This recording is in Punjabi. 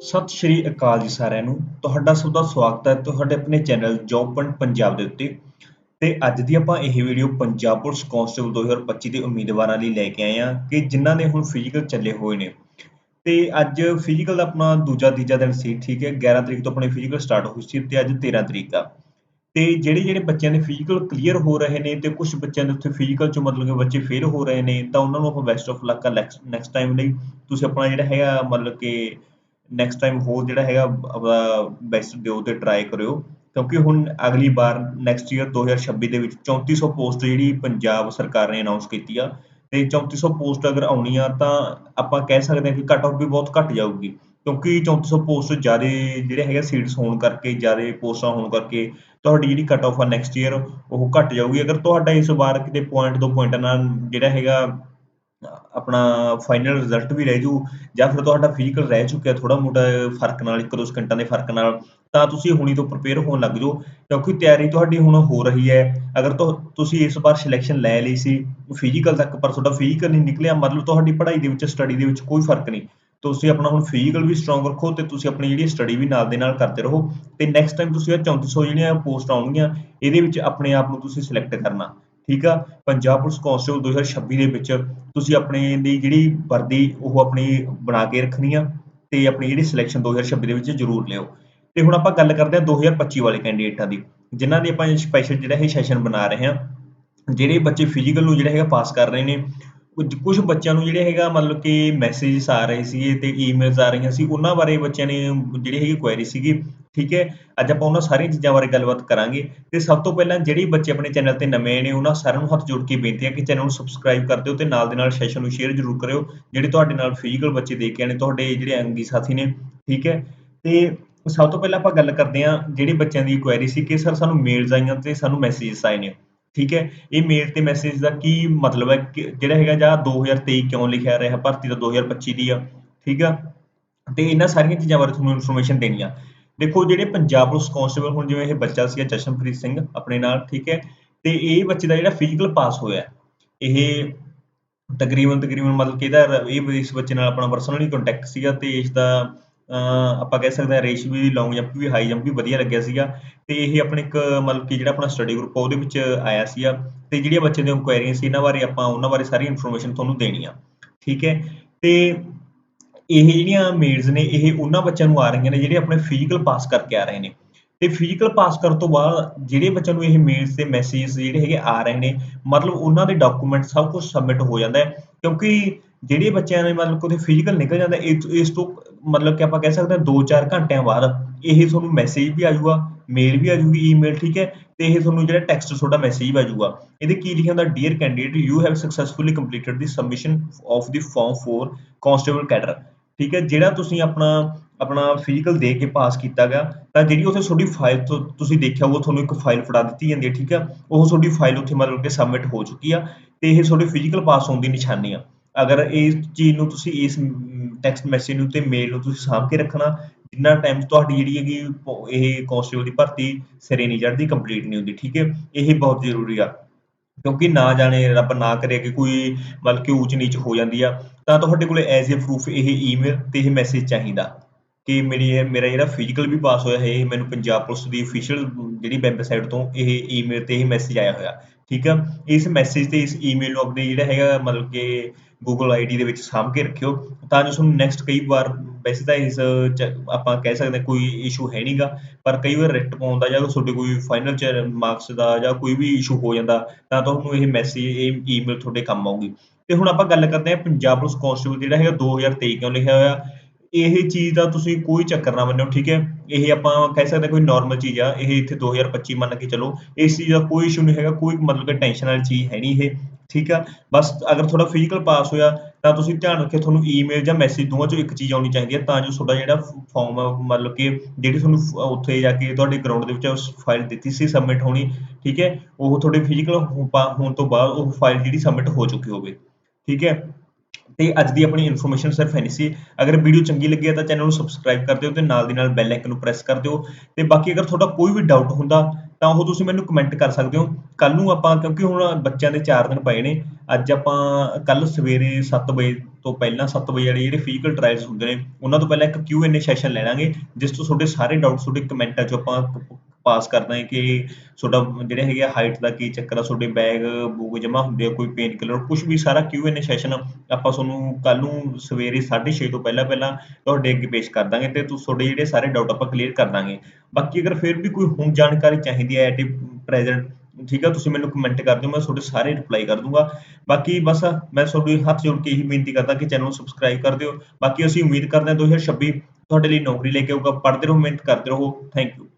ਸਤਿ ਸ਼੍ਰੀ ਅਕਾਲ ਜੀ ਸਾਰਿਆਂ ਨੂੰ। ਤੁਹਾਡਾ ਸਭ ਦਾ ਸਵਾਗਤ ਹੈ ਤੁਹਾਡੇ ਆਪਣੇ ਚੈਨਲ ਜੌਬ ਪੰਡ ਪੰਜਾਬ ਦੇ ਉੱਤੇ। ਤੇ ਅੱਜ ਦੀ ਆਪਾਂ ਇਹ ਵੀਡੀਓ ਪੰਜਾਬ ਪੁਲਿਸ ਕਾਂਸਟੇਬਲ 2025 ਦੇ ਉਮੀਦਵਾਰਾਂ ਲਈ ਲੈ ਕੇ ਆਏ ਹਾਂ ਕਿ ਜਿਨ੍ਹਾਂ ਨੇ ਹੁਣ ਫਿਜ਼ੀਕਲ ਚੱਲੇ ਹੋਏ ਨੇ। ਤੇ ਅੱਜ ਫਿਜ਼ੀਕਲ ਦਾ ਆਪਣਾ ਦੂਜਾ ਤੀਜਾ ਦਿਨ ਸੀ, ਠੀਕ ਹੈ 11 ਤਰੀਕ ਤੋਂ ਆਪਣੇ ਫਿਜ਼ੀਕਲ ਸਟਾਰਟ ਹੋਈ ਸੀ ਤੇ ਅੱਜ 13 ਤਰੀਕ ਆ। ਤੇ ਜਿਹੜੇ ਜਿਹੜੇ ਬੱਚਿਆਂ ਦੇ ਫਿਜ਼ੀਕਲ ਕਲੀਅਰ ਹੋ ਰਹੇ ਨੇ ਤੇ ਕੁਝ ਬੱਚਿਆਂ ਦੇ ਉੱਥੇ ਫਿਜ਼ੀਕਲ ਚ ਮਤਲਬ ਕਿ ਬੱਚੇ ਫੇਲ ਹੋ ਰਹੇ ਨੇ ਤਾਂ ਉਹਨਾਂ ਨੂੰ ਆਪਾਂ best of luck next time ਲਈ। ਤੁਸੀਂ ਆਪਣਾ ਜਿਹੜਾ ਹੈਗਾ ਮਤਲਬ ਕਿ ਨੈਕਸਟ ਟਾਈਮ ਹੋਰ ਜਿਹੜਾ ਹੈਗਾ, ਆਪਣਾ ਬੈਸਟ ਦਿਓ ਤੇ ਟਰਾਈ ਕਰਿਓ। ਕਿਉਂਕਿ ਹੁਣ ਅਗਲੀ ਵਾਰ ਨੈਕਸਟ ਈਅਰ 2026 ਦੇ ਵਿੱਚ 3400 ਪੋਸਟ ਜਿਹੜੀ ਪੰਜਾਬ ਸਰਕਾਰ ਨੇ ਅਨਾਉਂਸ ਕੀਤੀ ਆ, ਤੇ 3400 ਪੋਸਟ ਅਗਰ ਆਉਣੀ ਆ ਤਾਂ ਆਪਾਂ ਕਹਿ ਸਕਦੇ ਹਾਂ ਕਿ ਕੱਟ ਆਫ ਵੀ ਬਹੁਤ ਘੱਟ ਜਾਊਗੀ। ਕਿਉਂਕਿ 3400 ਪੋਸਟ ਜ਼ਿਆਦਾ ਜਿਹੜੇ ਹੈਗੇ ਸੀਟਸ ਹੋਣ ਕਰਕੇ, ਜ਼ਿਆਦਾ ਪੋਸਟਾਂ ਹੋਣ ਕਰਕੇ ਤੁਹਾਡੀ ਜਿਹੜੀ ਕੱਟ ਆਫ ਆ ਨੈਕਸਟ ਈਅਰ ਉਹ ਘੱਟ ਜਾਊਗੀ। ਅਗਰ ਤੁਹਾਡਾ ਇਸ ਵਾਰ ਕਿਤੇ ਪੁਆਇੰਟ ਦੋ ਪੁਆਇੰਟ ਨਾਲ ਜਿਹੜਾ ਹੈਗਾ ਆਪਣਾ ਫਾਈਨਲ ਰਿਜ਼ਲਟ ਵੀ ਰਹਿ ਜੂ ਜਾਂ ਫਿਰ ਤੁਹਾਡਾ ਫਿਜ਼ੀਕਲ ਰਹਿ ਚੁੱਕਿਆ ਥੋੜਾ ਮੋਟਾ ਫ਼ਰਕ ਨਾਲ, ਇੱਕ ਦੋ ਸਕਿੰਟਾਂ ਦੇ ਫ਼ਰਕ ਨਾਲ, ਤਾਂ ਤੁਸੀਂ ਹੁਣੀ ਤੋਂ ਪ੍ਰਪੇਅਰ ਹੋਣ ਲੱਗ ਜਾਓ, ਕਿਉਂਕਿ ਤਿਆਰੀ ਤੁਹਾਡੀ ਹੁਣ ਹੋ ਰਹੀ ਹੈ। ਅਗਰ ਤੁਸੀਂ ਇਸ ਵਾਰ ਸਿਲੈਕਸ਼ਨ ਲੈ ਲਈ ਸੀ ਫਿਜ਼ੀਕਲ ਤੱਕ, ਪਰ ਤੁਹਾਡਾ ਫਿਜ਼ੀਕਲ ਨਹੀਂ ਨਿਕਲਿਆ, ਮਤਲਬ ਤੁਹਾਡੀ ਪੜ੍ਹਾਈ ਦੇ ਵਿੱਚ ਸਟੱਡੀ ਦੇ ਵਿੱਚ ਕੋਈ ਫ਼ਰਕ ਨਹੀਂ। ਤੁਸੀਂ ਆਪਣਾ ਹੁਣ ਫਿਜ਼ੀਕਲ ਵੀ ਸਟਰੋਂਗ ਰੱਖੋ ਤੇ ਤੁਸੀਂ ਆਪਣੀ ਜਿਹੜੀ ਸਟੱਡੀ ਵੀ ਨਾਲ ਦੇ ਨਾਲ ਕਰਦੇ ਰਹੋ। ਤੇ ਨੈਕਸਟ ਟਾਈਮ ਤੁਸੀਂ ਇਹ 3400 ਜਿਹੜੀਆਂ ਪੋਸਟ ਆਉਣਗੀਆਂ, ਇਹਦੇ ਵਿੱਚ ਆਪਣੇ ਆਪ ਨੂੰ ਤੁਸੀਂ ਸਿਲੈਕਟ ਕਰਨਾ। ਠੀਕ ਆ? ਪੰਜਾਬ ਪੁਲਿਸ ਕਾਂਸਟੇਬਲ 2026 ਦੇ ਵਿੱਚ ਤੁਸੀਂ ਆਪਣੇ ਦੀ ਜਿਹੜੀ ਵਰਦੀ ਉਹ ਆਪਣੀ ਬਣਾ ਕੇ ਰੱਖਣੀ ਆ ਤੇ ਆਪਣੀ ਜਿਹੜੀ ਸਿਲੈਕਸ਼ਨ 2026 ਦੇ ਵਿੱਚ ਜ਼ਰੂਰ ਲਿਓ। ਤੇ ਹੁਣ ਆਪਾਂ ਗੱਲ ਕਰਦੇ ਹਾਂ 2025 ਵਾਲੇ ਕੈਂਡੀਡੇਟਾਂ ਦੀ, ਜਿਨ੍ਹਾਂ ਦੀ ਆਪਾਂ ਸਪੈਸ਼ਲ ਜਿਹੜਾ ਇਹ ਸੈਸ਼ਨ ਬਣਾ ਰਹੇ ਹਾਂ, ਜਿਹੜੇ ਬੱਚੇ ਫਿਜ਼ੀਕਲ ਨੂੰ ਜਿਹੜਾ ਹੈਗਾ ਪਾਸ ਕਰ ਰਹੇ ਨੇ, ਕੁਝ ਬੱਚਿਆਂ ਨੂੰ ਜਿਹੜੇ ਹੈਗਾ ਮਤਲਬ ਕਿ ਮੈਸੇਜਸ ਆ ਰਹੇ ਸੀਗੇ ਤੇ ਈਮੇਲਸ ਆ ਰਹੀਆਂ ਸੀ, ਉਹਨਾਂ ਬਾਰੇ ਬੱਚਿਆਂ ਨੇ ਜਿਹੜੀ ਹੈਗੀ ਕੁਐਰੀ ਸੀਗੀ। ਠੀਕ ਹੈ? ਅੱਜ ਆਪਾਂ ਉਹਨਾਂ ਸਾਰੀਆਂ ਚੀਜ਼ਾਂ ਬਾਰੇ ਗੱਲਬਾਤ ਕਰਾਂਗੇ ਤੇ ਸਭ ਤੋਂ ਪਹਿਲਾਂ ਜਿਹੜੇ ਬੱਚੇ ਆਪਣੇ ਚੈਨਲ ਤੇ ਨਵੇਂ ਨੇ, ਉਹਨਾਂ ਸਾਰਿਆਂ ਨੂੰ ਹੱਥ ਜੋੜ ਕੇ ਬੇਨਤੀ ਹੈ ਕਿ ਚੈਨਲ ਨੂੰ ਸਬਸਕ੍ਰਾਈਬ ਕਰ ਦਿਓ ਤੇ ਨਾਲ ਦੇ ਨਾਲ ਸੈਸ਼ਨ ਨੂੰ ਸ਼ੇਅਰ ਜ਼ਰੂਰ ਕਰਿਓ, ਜਿਹੜੇ ਤੁਹਾਡੇ ਨਾਲ ਫਿਜ਼ੀਕਲ ਬੱਚੇ ਦੇਖ ਕੇ ਆਣੇ ਤੁਹਾਡੇ ਜਿਹੜੇ ਅੰਗੀ ਸਾਥੀ ਨੇ, ਠੀਕ ਹੈ? ਤੇ ਸਭ ਤੋਂ ਪਹਿਲਾਂ ਆਪਾਂ ਗੱਲ ਕਰਦੇ ਹਾਂ ਜਿਹੜੇ ਬੱਚਿਆਂ ਦੀ ਕੁਐਰੀ ਸੀ ਕਿ ਸਰ ਸਾਨੂੰ ਮੇਲਸ ਆਈਆਂ ਤੇ ਸਾਨੂੰ ਮੈਸੇਜਸ ਆਏ ਨੇ, ਠੀਕ ਹੈ? ਇਹ ਮੇਲ ਤੇ ਮੈਸੇਜ ਦਾ ਕੀ ਮਤਲਬ ਹੈ ਜਿਹੜਾ ਹੈਗਾ ਜਾਂ 2023 ਕਿਉਂ ਲਿਖਿਆ ਰਿਹਾ, ਭਰਤੀ ਦਾ 2025 ਦੀ ਆ, ਠੀਕ ਆ? ਤੇ ਇਹਨਾਂ ਸਾਰੀਆਂ ਚੀਜ਼ਾਂ ਬਾਰੇ ਤੁਹਾਨੂੰ ਇਨਫੋਰਮੇਸ਼ਨ ਦੇਣੀ ਆ। ਦੇਖੋ ਜਿਹੜੇ ਪੰਜਾਬ ਪੁਲਿਸ ਕਾਂਸਟੇਬਲ ਹੁਣ ਜਿਵੇਂ ਇਹ ਬੱਚਾ ਸੀਗਾ ਜਸ਼ਨਪ੍ਰੀਤ ਸਿੰਘ ਆਪਣੇ ਨਾਲ, ਠੀਕ ਹੈ, ਤੇ ਇਹ ਬੱਚੇ ਦਾ ਜਿਹੜਾ ਫਿਜ਼ੀਕਲ ਪਾਸ ਹੋਇਆ, ਇਹ ਤਕਰੀਬਨ ਤਕਰੀਬਨ ਮਤਲਬ ਕਿ ਇਹਦਾ ਇਹ ਇਸ ਬੱਚੇ ਨਾਲ ਆਪਣਾ ਪਰਸਨਲੀ ਕੰਟੈਕਟ ਸੀਗਾ ਤੇ ਇਸ ਦਾ ਆਪਾਂ ਕਹਿ ਸਕਦੇ ਹਾਂ ਰੇਸ਼ ਵੀ ਲੌਂਗ ਜੰਪ ਵੀ ਹਾਈ ਜੰਪ ਵੀ ਵਧੀਆ ਲੱਗਿਆ ਸੀਗਾ ਤੇ ਇਹ ਆਪਣੇ ਇੱਕ ਮਤਲਬ ਕਿ ਜਿਹੜਾ ਆਪਣਾ ਸਟੱਡੀ ਗਰੁੱਪ ਉਹਦੇ ਵਿੱਚ ਆਇਆ ਸੀਗਾ ਤੇ ਜਿਹੜੀਆਂ ਬੱਚੇ ਦੀਆਂ ਕੁਐਰੀਆਂ ਸੀ, ਇਹਨਾਂ ਬਾਰੇ ਆਪਾਂ, ਉਹਨਾਂ ਬਾਰੇ ਸਾਰੀ ਇਨਫੋਰਮੇਸ਼ਨ ਤੁਹਾਨੂੰ ਦੇਣੀ ਆ, ਠੀਕ ਹੈ, ਤੇ ਇਹ ਜਿਹੜੀਆਂ ਮੇਡਸ ਨੇ, ਇਹ ਉਹਨਾਂ ਬੱਚਿਆਂ ਨੂੰ ਆ ਰਹੀਆਂ ਨੇ ਜਿਹੜੇ ਆਪਣੇ ਫਿਜ਼ੀਕਲ ਪਾਸ ਕਰਕੇ ਆ ਰਹੇ ਨੇ। ਤੇ ਫਿਜ਼ੀਕਲ ਪਾਸ ਕਰਨ ਤੋਂ ਬਾਅਦ ਜਿਹੜੇ ਬੱਚਿਆਂ ਨੂੰ ਇਹ ਮੇਲਸ ਤੇ ਮੈਸੇਜਸ ਜਿਹੜੇ ਹੈਗੇ ਆ ਰਹੇ ਨੇ, ਮਤਲਬ ਉਹਨਾਂ ਦੇ ਡਾਕੂਮੈਂਟ ਸਭ ਕੁਝ ਸਬਮਿਟ ਹੋ ਜਾਂਦਾ ਹੈ। ਕਿਉਂਕਿ ਜਿਹੜੇ ਬੱਚਿਆਂ ਨੇ ਮਤਲਬ ਕੋਈ ਫਿਜ਼ੀਕਲ ਨਿਕਲ ਜਾਂਦਾ ਇਸ ਤੋਂ ਮਤਲਬ ਕਿ ਆਪਾਂ ਕਹਿ ਸਕਦੇ ਹਾਂ 2-4 ਘੰਟਿਆਂ ਬਾਅਦ ਇਹ ਤੁਹਾਨੂੰ ਮੈਸੇਜ ਵੀ ਆਜੂਗਾ ਮੇਲ ਵੀ ਆਜੂਗੀ ਈਮੇਲ ਠੀਕ ਹੈ? ਤੇ ਇਹ ਤੁਹਾਨੂੰ ਜਿਹੜਾ ਟੈਕਸਟ ਤੁਹਾਡਾ ਮੈਸੇਜ ਵੀ ਆ ਇਹਦੇ ਕੀ ਲਿਖਿਆ ਹੁੰਦਾ? Dear candidate you have successfully completed the submission of the form for constable cadre ਠੀਕ ਹੈ, ਜਿਹੜਾ ਤੁਸੀਂ ਆਪਣਾ ਆਪਣਾ ਫਿਜ਼ੀਕਲ ਦੇ ਕੇ ਪਾਸ ਕੀਤਾ ਗਿਆ, ਤਾਂ ਜਿਹੜੀ ਉੱਥੇ ਤੁਹਾਡੀ ਫਾਈਲ ਤੋਂ, ਤੁਸੀਂ ਦੇਖਿਆ ਉਹ ਤੁਹਾਨੂੰ ਇੱਕ ਫਾਈਲ ਫੜਾ ਦਿੱਤੀ ਜਾਂਦੀ ਹੈ, ਠੀਕ ਹੈ। ਉਹ ਤੁਹਾਡੀ ਫਾਈਲ ਉੱਥੇ ਮਤਲਬ ਕਿ ਸਬਮਿਟ ਹੋ ਚੁੱਕੀ ਆ ਤੇ ਇਹ ਤੁਹਾਡੇ ਫਿਜ਼ੀਕਲ ਪਾਸ ਹੋਣ ਦੀ ਨਿਸ਼ਾਨੀ ਆ। ਅਗਰ ਇਸ ਚੀਜ਼ ਨੂੰ ਤੁਸੀਂ ਇਸ ਟੈਕਸਟ ਮੈਸੇਜ ਨੂੰ ਤੇ ਮੇਲ ਨੂੰ ਤੁਸੀਂ ਸਾਂਭ ਕੇ ਰੱਖਣਾ, ਜਿੰਨਾ ਟਾਈਮ ਤੁਹਾਡੀ ਜਿਹੜੀ ਹੈਗੀ ਇਹ ਕਾਂਸਟੇਬਲ ਦੀ ਭਰਤੀ ਸਿਰੇ ਨਹੀਂ ਚੜ੍ਹਦੀ ਕੰਪਲੀਟ ਨਹੀਂ ਹੁੰਦੀ, ਠੀਕ ਹੈ। ਇਹ ਬਹੁਤ ਜ਼ਰੂਰੀ ਆ। ਕਿਉਂਕਿ ਨਾ ਜਾਣੇ, ਰੱਬ ਨਾ ਕਰੇ ਕਿ ਕੋਈ ਮਤਲਬ ਕਿ ਊਚ ਨੀਚ ਹੋ ਜਾਂਦੀ ਆ, ਤਾਂ ਤੁਹਾਡੇ ਕੋਲੇ ਐਜ਼ ਅ ਪ੍ਰੂਫ ਇਹ ਈਮੇਲ ਤੇ ਇਹ ਮੈਸੇਜ ਚਾਹੀਦਾ ਕਿ ਮੇਰੀ ਇਹ, ਮੇਰਾ ਜਿਹੜਾ ਫਿਜ਼ੀਕਲ ਵੀ ਪਾਸ ਹੋਇਆ ਹੈ ਇਹ ਮੈਨੂੰ ਪੰਜਾਬ ਪੁਲਿਸ ਦੀ ਅਫੀਸ਼ੀਅਲ ਜਿਹੜੀ ਵੈਬਸਾਈਟ ਤੋਂ ਇਹ ਈਮੇਲ ਤੇ ਇਹ ਮੈਸੇਜ ਆਇਆ ਹੋਇਆ, ਠੀਕ ਆ? ਇਸ ਮੈਸੇਜ ਤੇ, ਇਸ ਈਮੇਲ ਨੂੰ ਆਪਣੇ ਜਿਹੜਾ ਹੈਗਾ ਮਤਲਬ ਕਿ ਗੂਗਲ ਆਈਡੀ ਦੇ ਵਿੱਚ ਸਾਂਭ ਕੇ ਰੱਖਿਓ, ਤਾਂ ਜੋ ਤੁਹਾਨੂੰ ਨੈਕਸਟ ਕਈ ਵਾਰ ਵੈਸੇ ਤਾਂ ਇਸ ਆਪਾਂ ਕਹਿ ਸਕਦੇ ਕੋਈ ਇਸ਼ੂ ਹੈ ਨਹੀਂਗਾ ਪਰ ਕਈ ਵਾਰ ਰਿਟ ਪਾਉਣ ਦਾ ਜਾਂ ਤੁਹਾਡੇ ਕੋਈ ਫਾਈਨਲ ਚ ਮਾਰਕਸ ਦਾ ਜਾਂ ਕੋਈ ਵੀ ਇਸ਼ੂ ਹੋ ਜਾਂਦਾ, ਤਾਂ ਤੁਹਾਨੂੰ ਇਹ ਮੈਸੇਜ ਇਹ ਈਮੇਲ ਤੁਹਾਡੇ ਕੰਮ ਆਊਗੀ। ਤੇ ਹੁਣ ਆਪਾਂ ਗੱਲ ਕਰਦੇ ਹਾਂ ਪੰਜਾਬ ਪੁਲਿਸ ਕਾਂਸਟੇਬਲ ਜਿਹੜਾ ਹੈਗਾ 2023 ਕਿਉਂ ਲਿਖਿਆ ਹੋਇਆ। ਇਹ ਚੀਜ਼ ਦਾ ਤੁਸੀਂ ਕੋਈ ਚੱਕਰ ਨਾ ਮੰਨਿਓ, ਠੀਕ ਹੈ? ਇਹ ਆਪਾਂ ਕਹਿ ਸਕਦੇ ਕੋਈ ਨਾਰਮਲ ਚੀਜ਼ ਆ, ਇਹ ਇੱਥੇ 2025 ਮੰਨ ਕੇ ਚਲੋ, ਇਸ ਚੀਜ਼ ਦਾ ਕੋਈ ਇਸ਼ੂ ਨਹੀਂ ਹੈਗਾ, ਕੋਈ ਮਤਲਬ ਕਿ ਟੈਨਸ਼ਨ ਵਾਲੀ ਚੀਜ਼ ਹੈ ਨਹੀਂ ਇਹ। ਠੀਕ ਆ? ਬਸ ਅਗਰ ਤੁਹਾਡਾ ਫਿਜ਼ੀਕਲ ਪਾਸ ਹੋਇਆ, ਤਾਂ ਤੁਸੀਂ ਧਿਆਨ ਰੱਖਿਓ, ਤੁਹਾਨੂੰ ਈਮੇਲ ਜਾਂ ਮੈਸੇਜ ਦੋਵਾਂ ਚੋਂ ਇੱਕ ਚੀਜ਼ ਆਉਣੀ ਚਾਹੀਦੀ ਹੈ ਤਾਂ ਜੋ ਤੁਹਾਡਾ ਜਿਹੜਾ ਫਾਰਮ ਮਤਲਬ ਕਿ ਜਿਹੜੀ ਤੁਹਾਨੂੰ ਉੱਥੇ ਜਾ ਕੇ ਤੁਹਾਡੇ ਗਰਾਊਂਡ ਦੇ ਵਿੱਚ ਫਾਈਲ ਦਿੱਤੀ ਸੀ ਸਬਮਿਟ ਹੋਣੀ, ਠੀਕ ਹੈ? ਉਹ ਤੁਹਾਡੇ ਫਿਜ਼ੀਕਲ ਹੋਣ ਤੋਂ ਬਾਅਦ ਉਹ ਫਾਈਲ ਜਿਹੜੀ ਸਬਮਿਟ ਹੋ ਚੁੱਕੀ ਹੋਵੇ, ਠੀਕ ਹੈ? ਤੇ ਅੱਜ ਦੀ ਆਪਣੀ ਇਨਫੋਰਮੇਸ਼ਨ ਸਿਰਫ ਇੰਨੀ ਸੀ। ਅਗਰ ਵੀਡੀਓ ਚੰਗੀ ਲੱਗੀ ਹੈ ਤਾਂ ਚੈਨਲ ਨੂੰ ਸਬਸਕ੍ਰਾਈਬ ਕਰ ਦਿਓ ਤੇ ਨਾਲ ਦੀ ਨਾਲ ਬੈਲ ਆਈਕਨ ਨੂੰ ਪ੍ਰੈਸ ਕਰ ਦਿਓ। ਤੇ ਬਾਕੀ ਅਗਰ ਤੁਹਾਡਾ ਕੋਈ ਵੀ ਡਾਊਟ ਹੁੰਦਾ, ਤਾਂ ਉਹ ਤੁਸੀਂ ਮੈਨੂੰ ਕਮੈਂਟ ਕਰ ਸਕਦੇ ਹੋ। ਕੱਲ ਨੂੰ ਆਪਾਂ, ਕਿਉਂਕਿ ਹੁਣ ਬੱਚਿਆਂ ਦੇ 4 ਦਿਨ ਪਏ ਨੇ, ਅੱਜ ਆਪਾਂ ਕੱਲ ਸਵੇਰੇ 7 ਵਜੇ ਤੋਂ ਪਹਿਲਾਂ 7 ਵਜੇ ਵਾਲੇ ਜਿਹੜੇ ਫਿਜ਼ੀਕਲ ਟ੍ਰਾਇਲਸ ਹੁੰਦੇ ਨੇ, ਉਹਨਾਂ ਤੋਂ ਪਹਿਲਾਂ ਇੱਕ ਕਿਊ ਐਨ ਸੈਸ਼ਨ ਲੈ ਲਾਂਗੇ, ਜਿਸ ਤੋਂ ਤੁਹਾਡੇ ਸਾਰੇ ਡਾਊਟ ਤੁਹਾਡੇ ਕਮੈਂਟਾਂ 'ਚ ਆਪਾਂ ਪਾਸ ਕਰਦਾ ਹੈ ਕਿ ਤੁਹਾਡਾ ਜਿਹੜੇ ਹੈਗੇ ਆ ਹਾਈਟ ਦਾ ਕੀ ਚੱਕਰ ਆ, ਤੁਹਾਡੇ ਬੈਗ ਬੂਗ ਜਮਾ ਹੁੰਦੇ ਆ, ਕੋਈ ਪੇਨ ਕਿਲਰ ਕੁਝ ਵੀ ਸਾਰਾ ਕਿਊ ਐਨ ਸੈਸ਼ਨ ਆਪਾਂ ਤੁਹਾਨੂੰ ਕੱਲ ਨੂੰ ਸਵੇਰੇ 6:30 ਤੋਂ ਪਹਿਲਾਂ ਪਹਿਲਾਂ ਤੁਹਾਡੇ ਅੱਗੇ ਪੇਸ਼ ਕਰ ਦਾਂਗੇ ਤੇ ਤੁਹਾਡੇ ਜਿਹੜੇ ਸਾਰੇ ਡਾਊਟ ਆਪਾਂ ਕਲੀਅਰ ਕਰ ਦਾਂਗੇ। ਬਾਕੀ ਅਗਰ ਫਿਰ ਵੀ ਕੋਈ ਹੁਣ ਜਾਣਕਾਰੀ ਚਾਹੀਦੀ ਹੈ ਐਟ ਪ੍ਰੈਜ਼ੈਂਟ ਠੀਕ ਆ, ਤੁਸੀਂ ਮੈਨੂੰ ਕਮੈਂਟ ਕਰ ਦਿਓ, ਮੈਂ ਤੁਹਾਡੇ ਸਾਰੇ ਰਿਪਲਾਈ ਕਰ ਦੂੰਗਾ। ਬਾਕੀ ਬਸ ਮੈਂ ਤੁਹਾਡੇ ਹੱਥ ਜੋੜ ਕੇ ਇਹੀ ਬੇਨਤੀ ਕਰਦਾ ਕਿ ਚੈਨਲ ਨੂੰ ਸਬਸਕ੍ਰਾਈਬ ਕਰ ਦਿਓ। ਬਾਕੀ ਅਸੀਂ ਉਮੀਦ ਕਰਦੇ ਹਾਂ 2026 ਤੁਹਾਡੇ ਲਈ ਨੌਕਰੀ ਲੈ ਕੇ ਆਊਗਾ। ਪੜ੍ਹਦੇ ਰਹੋ, ਮਿਹਨਤ ਕਰਦੇ ਰਹੋ। Thank you